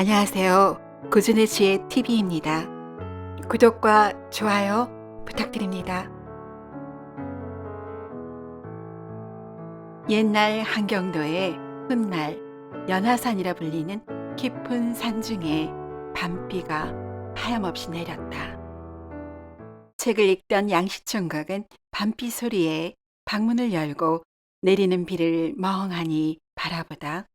안녕하세요. 고준의 지혜 TV입니다. 구독과 좋아요 부탁드립니다. 옛날 한경도의 훗날 연화산이라 불리는 깊은 산 중에 밤비가 하염없이 내렸다. 책을 읽던 양시총각은 밤비 소리에 방문을 열고 내리는 비를 멍하니 바라보다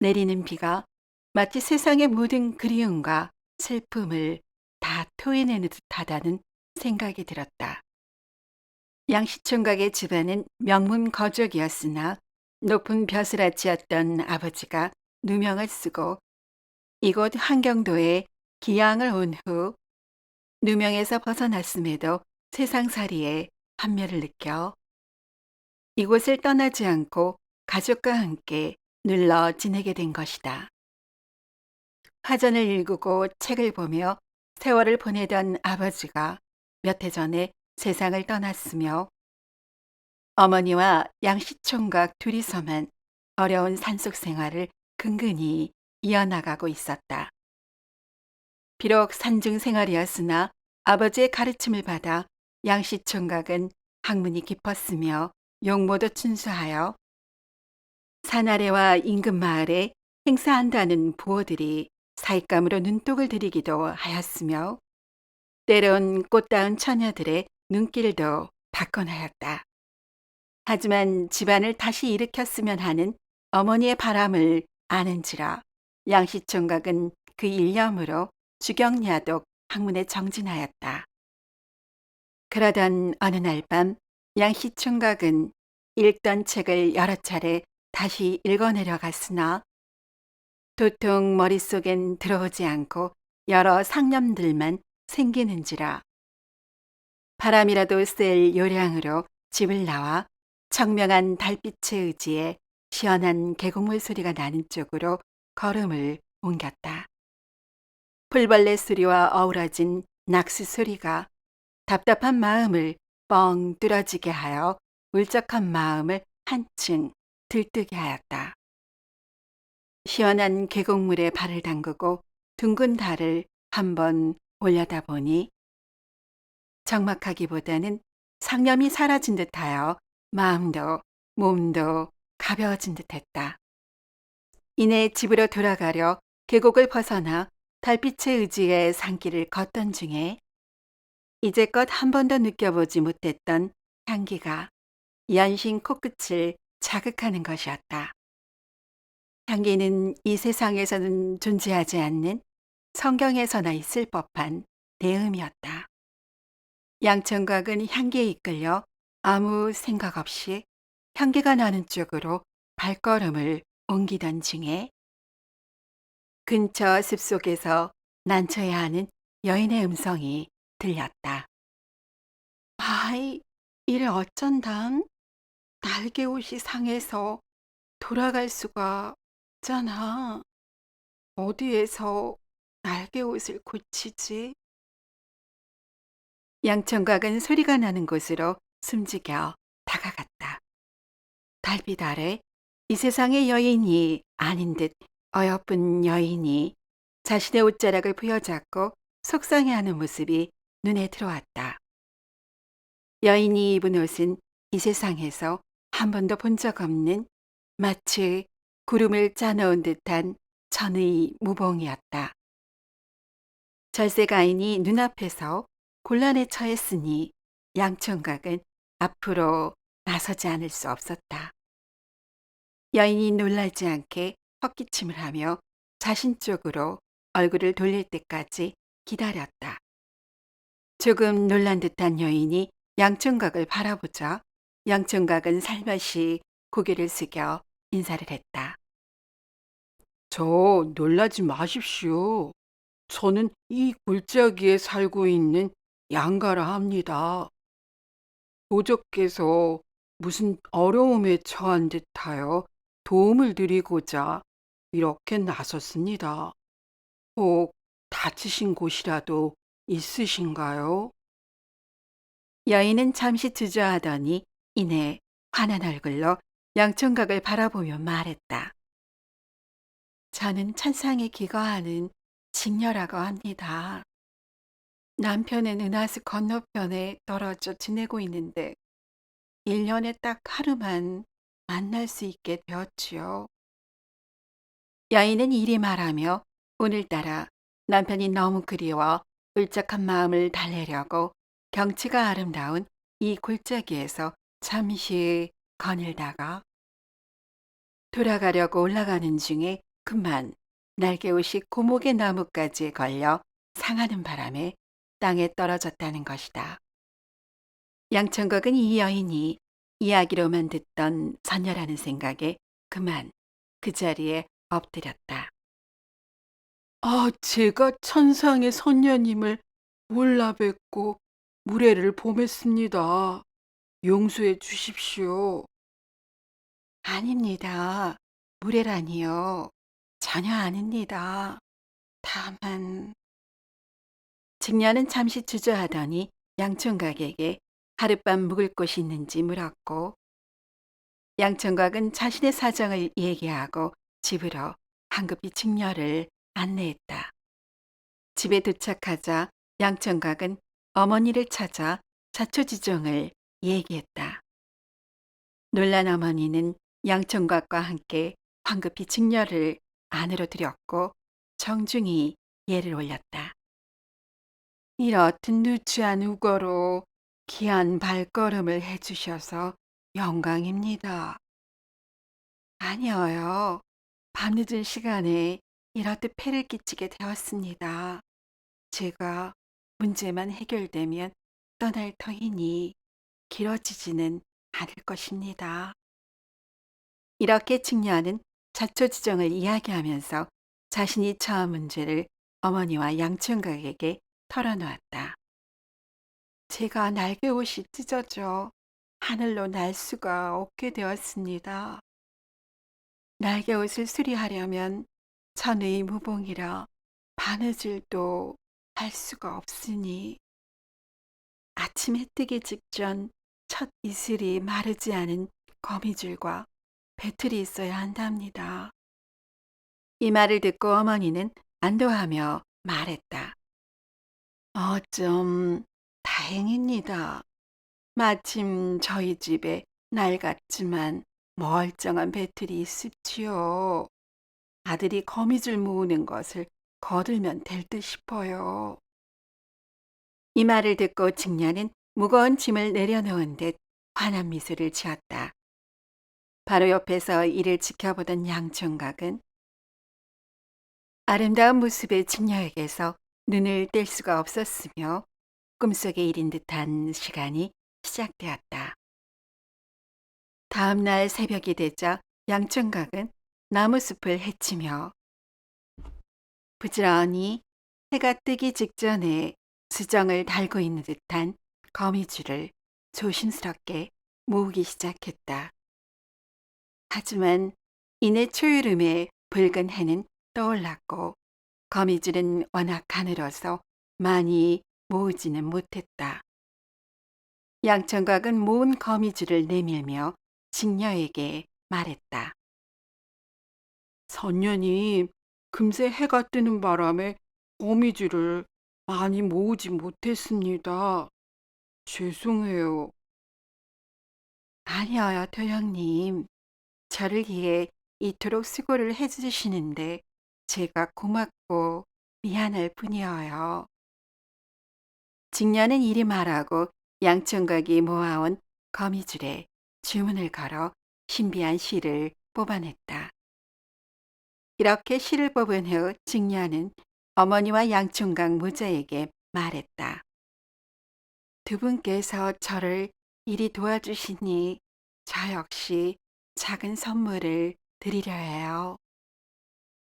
내리는 비가 마치 세상의 모든 그리움과 슬픔을 다 토해내는 듯하다는 생각이 들었다. 양시총각의 집안은 명문 거족이었으나 높은 벼슬아치였던 아버지가 누명을 쓰고 이곳 한경도에 기양을 온 후 누명에서 벗어났음에도 세상살이에 환멸을 느껴 이곳을 떠나지 않고 가족과 함께 눌러 지내게 된 것이다. 화전을 읽고 책을 보며 세월을 보내던 아버지가 몇 해 전에 세상을 떠났으며 어머니와 양시총각 둘이서만 어려운 산속 생활을 근근히 이어나가고 있었다. 비록 산중 생활이었으나 아버지의 가르침을 받아 양시총각은 학문이 깊었으며 용모도 준수하여 산 아래와 인근 마을에 행사한다는 부호들이 사익감으로 눈독을 들이기도 하였으며 때론 꽃다운 처녀들의 눈길도 받곤 하였다. 하지만 집안을 다시 일으켰으면 하는 어머니의 바람을 아는지라 양시 총각은 그 일념으로 주경야독 학문에 정진하였다. 그러던 어느 날 밤 양시 총각은 읽던 책을 여러 차례 다시 읽어내려 갔으나 도통 머릿속엔 들어오지 않고 여러 상념들만 생기는지라 바람이라도 쐴 요량으로 집을 나와 청명한 달빛의 의지에 시원한 계곡물 소리가 나는 쪽으로 걸음을 옮겼다. 풀벌레 소리와 어우러진 낙수 소리가 답답한 마음을 뻥 뚫어지게 하여 울적한 마음을 한층 들뜨게 하였다. 시원한 계곡물에 발을 담그고 둥근 달을 한번 올려다 보니 적막하기보다는 상념이 사라진 듯하여 마음도 몸도 가벼워진 듯했다. 이내 집으로 돌아가려 계곡을 벗어나 달빛의 의지의 산길을 걷던 중에 이제껏 한 번도 느껴보지 못했던 향기가 연신 코끝을 자극하는 것이었다. 향기는 이 세상에서는 존재하지 않는 성경에서나 있을 법한 대음이었다. 양청각은 향기에 이끌려 아무 생각 없이 향기가 나는 쪽으로 발걸음을 옮기던 중에 근처 숲속에서 난처해 하는 여인의 음성이 들렸다. 아이, 이를 어쩐담? 날개 옷이 상해서 돌아갈 수가 없잖아. 어디에서 날개 옷을 고치지? 양청각은 소리가 나는 곳으로 숨지겨 다가갔다. 달빛 아래 이 세상의 여인이 아닌 듯 어여쁜 여인이 자신의 옷자락을 부여잡고 속상해하는 모습이 눈에 들어왔다. 여인이 입은 옷은 이 세상에서 한 번도 본 적 없는 마치 구름을 짜놓은 듯한 천의 무봉이었다. 절세가 인이 눈앞에서 곤란에 처했으니 양청각은 앞으로 나서지 않을 수 없었다. 여인이 놀라지 않게 헛기침을 하며 자신 쪽으로 얼굴을 돌릴 때까지 기다렸다. 조금 놀란 듯한 여인이 양청각을 바라보자 양청각은 살며시 고개를 숙여 인사를 했다. 저 놀라지 마십시오. 저는 이 골짜기에 살고 있는 양가라 합니다. 도적께서 무슨 어려움에 처한 듯하여 도움을 드리고자 이렇게 나섰습니다. 혹 다치신 곳이라도 있으신가요? 여인은 잠시 주저하더니 이내 환한 얼굴로 양청각을 바라보며 말했다. 저는 천상에 기거하는 직녀라고 합니다. 남편은 은하수 건너편에 떨어져 지내고 있는데 1년에 딱 하루만 만날 수 있게 되었지요. 여인은 이리 말하며 오늘따라 남편이 너무 그리워 울적한 마음을 달래려고 경치가 아름다운 이 골짜기에서 잠시 거닐다가 돌아가려고 올라가는 중에 그만 날개옷이 고목의 나뭇가지에 걸려 상하는 바람에 땅에 떨어졌다는 것이다. 양천각은 이 여인이 이야기로만 듣던 선녀라는 생각에 그만 그 자리에 엎드렸다. 아, 제가 천상의 선녀님을 몰라 뵙고 무례를 범했습니다. 용서해 주십시오. 아닙니다. 무례라니요. 전혀 아닙니다. 다만 직녀는 잠시 주저하더니 양청각에게 하룻밤 묵을 곳이 있는지 물었고 양청각은 자신의 사정을 얘기하고 집으로 황급히 직녀를 안내했다. 집에 도착하자 양청각은 어머니를 찾아 자초지종을 얘기했다. 놀란 어머니는 양청각과 함께 황급히 직녀를 안으로 들였고 정중히 예를 올렸다. 이렇듯 누추한 우거로 귀한 발걸음을 해주셔서 영광입니다. 아니어요. 밤늦은 시간에 이렇듯 폐를 끼치게 되었습니다. 제가 문제만 해결되면 떠날 터이니 길어지지는 않을 것입니다. 이렇게 직녀는 자초지종을 이야기하면서 자신이 처한 문제를 어머니와 양청각에게 털어놓았다. 제가 날개 옷이 찢어져 하늘로 날 수가 없게 되었습니다. 날개 옷을 수리하려면 천의 무봉이라 바느질도 할 수가 없으니 아침 해 뜨기 직전 첫 이슬이 마르지 않은 거미줄과 배틀이 있어야 한답니다. 이 말을 듣고 어머니는 안도하며 말했다. 어쩜 다행입니다. 마침 저희 집에 낡았지만 멀쩡한 배틀이 있습지요. 아들이 거미줄 모으는 것을 거들면 될 듯 싶어요. 이 말을 듣고 직녀는 무거운 짐을 내려놓은 듯 환한 미소를 지었다. 바로 옆에서 이를 지켜보던 양총각은 아름다운 모습의 직녀에게서 눈을 뗄 수가 없었으며 꿈속의 일인 듯한 시간이 시작되었다. 다음 날 새벽이 되자 양총각은 나무숲을 헤치며 부지런히 해가 뜨기 직전에 수정을 달고 있는 듯한 거미줄을 조심스럽게 모으기 시작했다. 하지만 이내 초여름에 붉은 해는 떠올랐고 거미줄은 워낙 가늘어서 많이 모으지는 못했다. 양청각은 모은 거미줄을 내밀며 직녀에게 말했다. 선녀님, 금세 해가 뜨는 바람에 거미줄을 많이 모으지 못했습니다. 죄송해요. 아니어요, 도령님. 저를 위해 이토록 수고를 해주시는데 제가 고맙고 미안할 뿐이어요. 직녀는 이리 말하고 양청각이 모아온 거미줄에 주문을 걸어 신비한 실을 뽑아냈다. 이렇게 실을 뽑은 후 직녀는 어머니와 양총각 모자에게 말했다. 두 분께서 저를 이리 도와주시니 저 역시 작은 선물을 드리려 해요.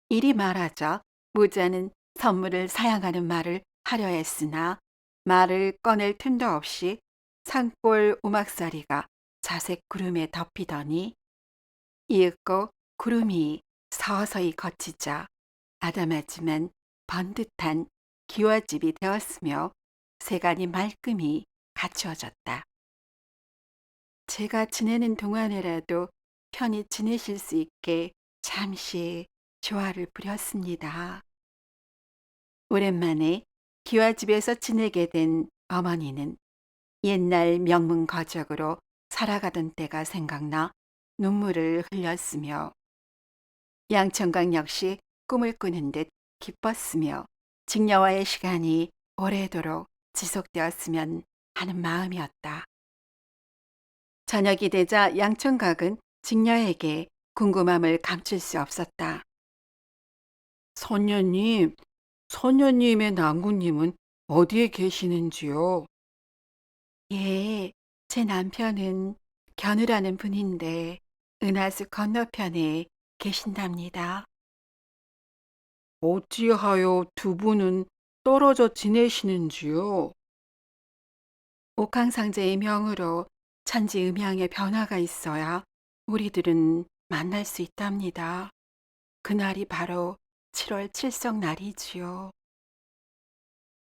이리 말하자 모자는 선물을 사양하는 말을 하려 했으나 말을 꺼낼 틈도 없이 산골 우막사리가 자색 구름에 덮이더니 이윽고 구름이 서서히 걷히자 아담하지만 번듯한 기와집이 되었으며 세간이 말끔히 갖추어졌다. 제가 지내는 동안에라도 편히 지내실 수 있게 잠시 조화를 부렸습니다. 오랜만에 기와 집에서 지내게 된 어머니는 옛날 명문 거적으로 살아가던 때가 생각나 눈물을 흘렸으며 양천강 역시 꿈을 꾸는 듯 기뻤으며 직녀와의 시간이 오래도록 지속되었으면 하는 마음이었다. 저녁이 되자 양천각은 직녀에게 궁금함을 감출 수 없었다. 선녀님, 선녀님의 남구님은 어디에 계시는지요? 예, 제 남편은 견우라는 분인데 은하수 건너편에 계신답니다. 어찌하여 두 분은 떨어져 지내시는지요? 옥황상제의 명으로 천지 음양의 변화가 있어야 우리들은 만날 수 있답니다. 그날이 바로 7월 칠성 날이지요.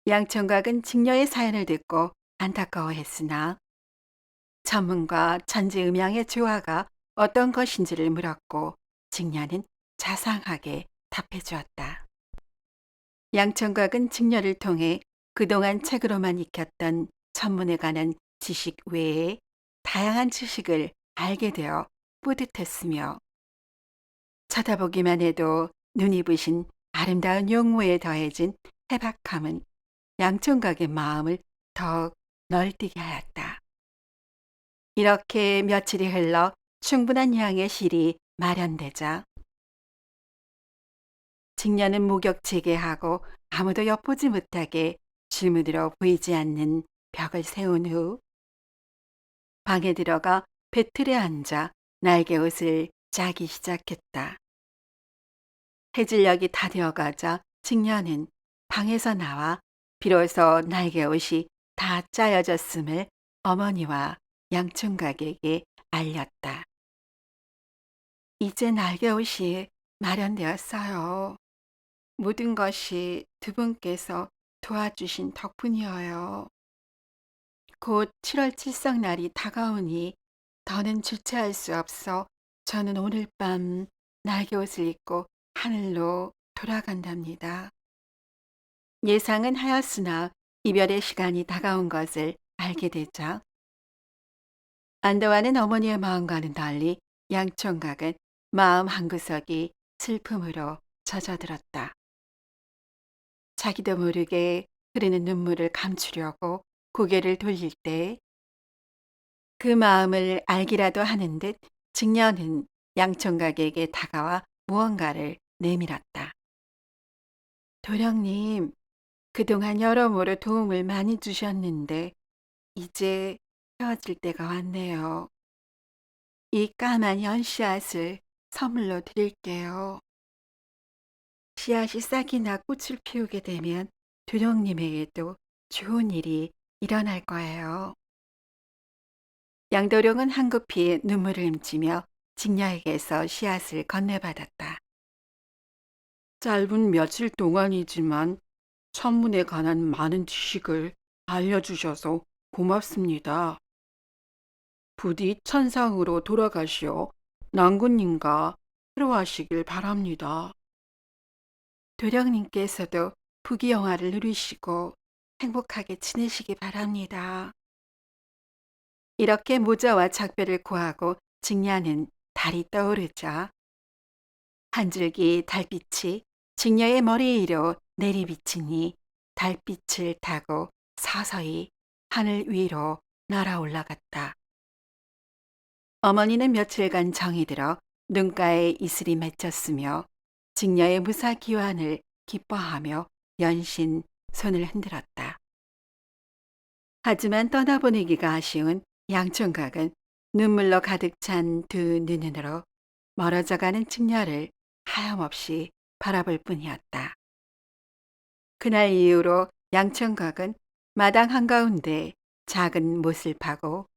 양천각은 직녀의 사연을 듣고 안타까워했으나 전문가 천지음양의 조화가 어떤 것인지를 물었고 직녀는 자상하게 답해 주었다. 양천각은 직녀를 통해 그동안 책으로만 익혔던 천문에 관한 지식 외에 다양한 지식을 알게 되어 뿌듯했으며 쳐다보기만 해도 눈이 부신 아름다운 용모에 더해진 해박함은 양천각의 마음을 더욱 널뛰게 하였다. 이렇게 며칠이 흘러 충분한 양의 실이 마련되자 직녀는 목욕 재개하고 아무도 엿보지 못하게 줄무드러 보이지 않는 벽을 세운 후 방에 들어가 배틀에 앉아 날개 옷을 짜기 시작했다. 해질녘이 다 되어가자 직녀는 방에서 나와 비로소 날개 옷이 다 짜여졌음을 어머니와 양총각에게 알렸다. 이제 날개 옷이 마련되었어요. 모든 것이 두 분께서 도와주신 덕분이어요. 곧 7월 칠성날이 다가오니 더는 주체할 수 없어 저는 오늘 밤 날개옷을 입고 하늘로 돌아간답니다. 예상은 하였으나 이별의 시간이 다가온 것을 알게 되자 안도하는 어머니의 마음과는 달리 양총각은 마음 한구석이 슬픔으로 젖어들었다. 자기도 모르게 흐르는 눈물을 감추려고 고개를 돌릴 때 그 마음을 알기라도 하는 듯 직녀는 양총각에게 다가와 무언가를 내밀었다. 도령님, 그동안 여러모로 도움을 많이 주셨는데 이제 헤어질 때가 왔네요. 이 까만 연씨앗을 선물로 드릴게요. 씨앗이 싹이 나 꽃을 피우게 되면 도령님에게도 좋은 일이 일어날 거예요. 양도령은 한급히 눈물을 훔치며 직녀에게서 씨앗을 건네받았다. 짧은 며칠 동안이지만 천문에 관한 많은 지식을 알려주셔서 고맙습니다. 부디 천상으로 돌아가시어 낭군님과 새로하시길 바랍니다. 도령님께서도 부귀영화를 누리시고 행복하게 지내시기 바랍니다. 이렇게 모자와 작별을 고하고 직녀는 달이 떠오르자 한 줄기 달빛이 직녀의 머리 위로 내리비치니 달빛을 타고 서서히 하늘 위로 날아 올라갔다. 어머니는 며칠간 정이 들어 눈가에 이슬이 맺혔으며 직녀의 무사 기환을 기뻐하며 연신 손을 흔들었다. 하지만 떠나보내기가 아쉬운 양총각은 눈물로 가득 찬 두 눈으로 멀어져가는 직녀를 하염없이 바라볼 뿐이었다. 그날 이후로 양청각은 마당 한가운데 작은 못을 파고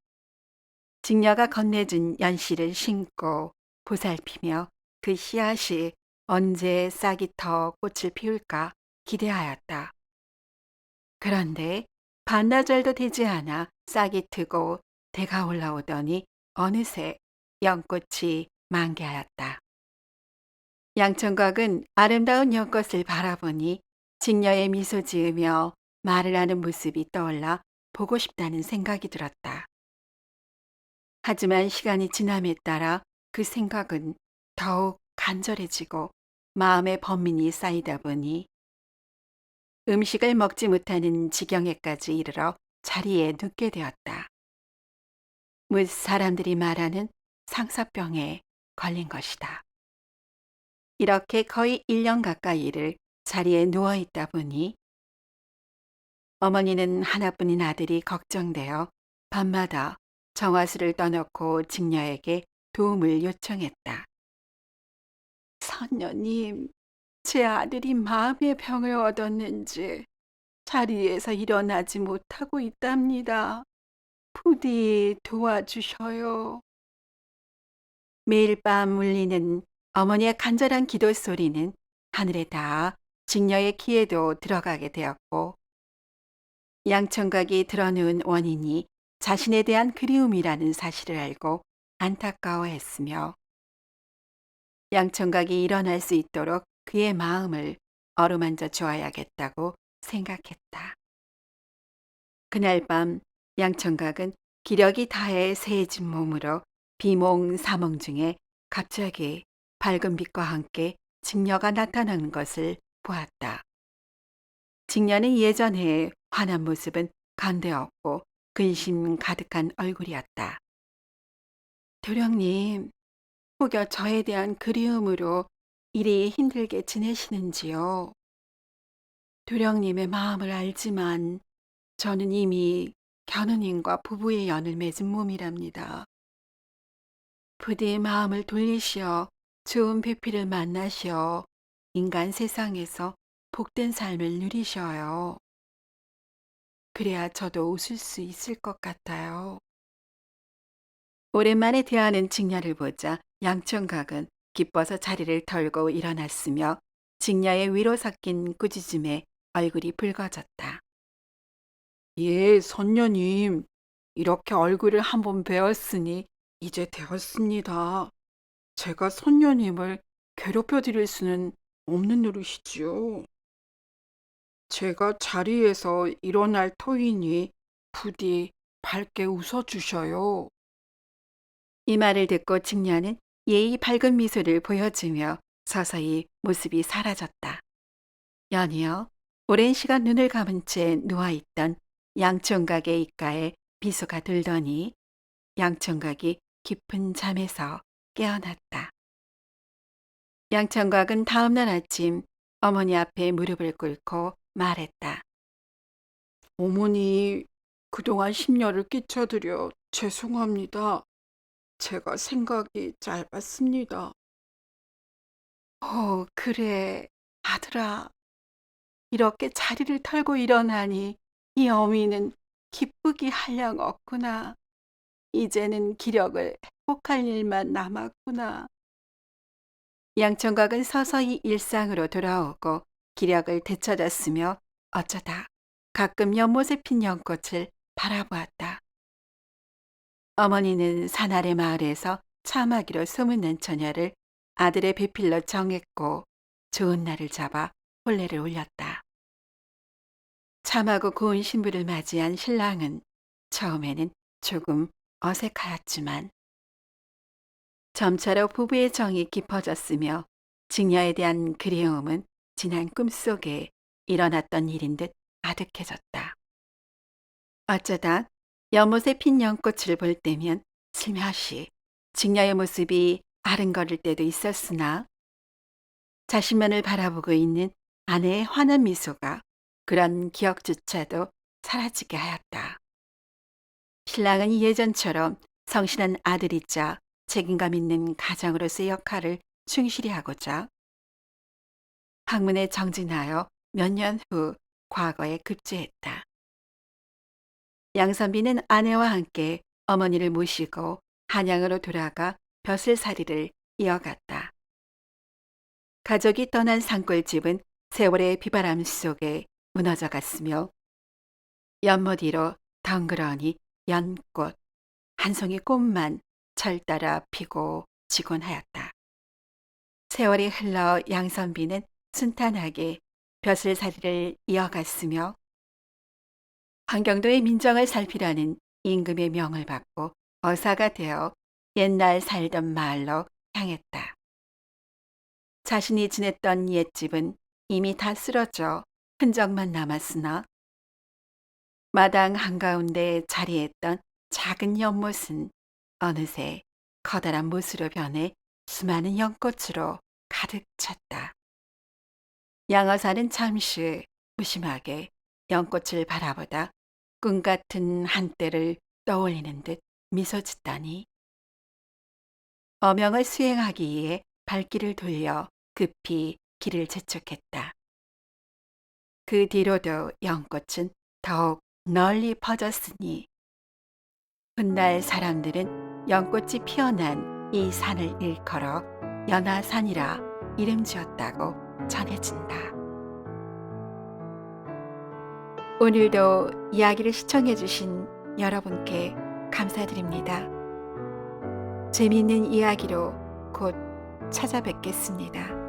직녀가 건네준 연씨를 신고 보살피며 그 씨앗이 언제 싹이 터 꽃을 피울까 기대하였다. 그런데 반나절도 되지 않아 싹이 트고 대가 올라오더니 어느새 연꽃이 만개하였다. 양청각은 아름다운 연꽃을 바라보니 직녀의 미소 지으며 말을 하는 모습이 떠올라 보고 싶다는 생각이 들었다. 하지만 시간이 지남에 따라 그 생각은 더욱 간절해지고 마음의 번민이 쌓이다 보니 음식을 먹지 못하는 지경에까지 이르러 자리에 눕게 되었다. 무 사람들이 말하는 상사병에 걸린 것이다. 이렇게 거의 1년 가까이를 자리에 누워 있다 보니 어머니는 하나뿐인 아들이 걱정되어 밤마다 정화수를 떠놓고 직녀에게 도움을 요청했다. 선녀님, 제 아들이 마음의 병을 얻었는지 자리에서 일어나지 못하고 있답니다. 부디 도와주셔요. 매일 밤 울리는 어머니의 간절한 기도 소리는 하늘에 닿아 직녀의 귀에도 들어가게 되었고 양청각이 드러누운 원인이 자신에 대한 그리움이라는 사실을 알고 안타까워했으며 양청각이 일어날 수 있도록 그의 마음을 어루만져 주어야겠다고 생각했다. 그날 밤 양청각은 기력이 다해 세해진 몸으로 비몽 사몽 중에 갑자기 밝은 빛과 함께 직녀가 나타나는 것을 보았다. 직녀는 예전에 환한 모습은 간대없고 근심 가득한 얼굴이었다. 도령님, 혹여 저에 대한 그리움으로 이리 힘들게 지내시는지요? 도령님의 마음을 알지만 저는 이미 견우님과 부부의 연을 맺은 몸이랍니다. 부디 마음을 돌리시어 좋은 배필을 만나시어 인간 세상에서 복된 삶을 누리셔요. 그래야 저도 웃을 수 있을 것 같아요. 오랜만에 대하는 직녀를 보자 양청각은 기뻐서 자리를 털고 일어났으며 직녀의 위로 섞인 꾸짖음에 얼굴이 붉어졌다. 예, 선녀님. 이렇게 얼굴을 한번 배웠으니 이제 되었습니다. 제가 선녀님을 괴롭혀 드릴 수는 없는 노릇이지요. 제가 자리에서 일어날 터이니 부디 밝게 웃어 주셔요. 이 말을 듣고 직녀는 예의 밝은 미소를 보여주며 서서히 모습이 사라졌다. 연이어 오랜 시간 눈을 감은 채 누워있던 양청각의 입가에 비소가 들더니 양청각이 깊은 잠에서 깨어났다. 양청각은 다음날 아침 어머니 앞에 무릎을 꿇고 말했다. 어머니, 그동안 심려를 끼쳐드려 죄송합니다. 제가 생각이 짧았습니다. 어, 그래, 아들아. 이렇게 자리를 털고 일어나니 이 어미는 기쁘기 한량 없구나. 이제는 기력을 회복할 일만 남았구나. 양청각은 서서히 일상으로 돌아오고 기력을 되찾았으며 어쩌다 가끔 연못에 핀 연꽃을 바라보았다. 어머니는 산 아래 마을에서 참하기로 소문난 처녀를 아들의 배필로 정했고 좋은 날을 잡아 혼례를 올렸다. 참하고 고운 신부를 맞이한 신랑은 처음에는 조금 어색하였지만 점차로 부부의 정이 깊어졌으며 직녀에 대한 그리움은 지난 꿈속에 일어났던 일인 듯 아득해졌다. 어쩌다 연못에 핀 연꽃을 볼 때면 슬며시 직녀의 모습이 아른거릴 때도 있었으나 자신만을 바라보고 있는 아내의 환한 미소가 그런 기억조차도 사라지게 하였다. 신랑은 예전처럼 성실한 아들이자 책임감 있는 가장으로서의 역할을 충실히 하고자 학문에 정진하여 몇 년 후 과거에 급제했다. 양선비는 아내와 함께 어머니를 모시고 한양으로 돌아가 벼슬살이를 이어갔다. 가족이 떠난 산골집은 세월의 비바람 속에 무너져 갔으며 연못 위로 덩그러니 연꽃 한 송이 꽃만 철 따라 피고 지곤 하였다. 세월이 흘러 양선비는 순탄하게 벼슬살이를 이어갔으며 환경도의 민정을 살피라는 임금의 명을 받고 어사가 되어 옛날 살던 마을로 향했다. 자신이 지냈던 옛집은 이미 다 쓰러져 흔적만 남았으나 마당 한가운데 자리했던 작은 연못은 어느새 커다란 못으로 변해 수많은 연꽃으로 가득 찼다. 양어사는 잠시 무심하게 연꽃을 바라보다 꿈 같은 한때를 떠올리는 듯 미소 짓더니 어명을 수행하기 위해 발길을 돌려 급히 길을 재촉했다. 그 뒤로도 연꽃은 더욱 널리 퍼졌으니 훗날 사람들은 연꽃이 피어난 이 산을 일컬어 연화산이라 이름 지었다고 전해진다. 오늘도 이야기를 시청해주신 여러분께 감사드립니다. 재미있는 이야기로 곧 찾아뵙겠습니다.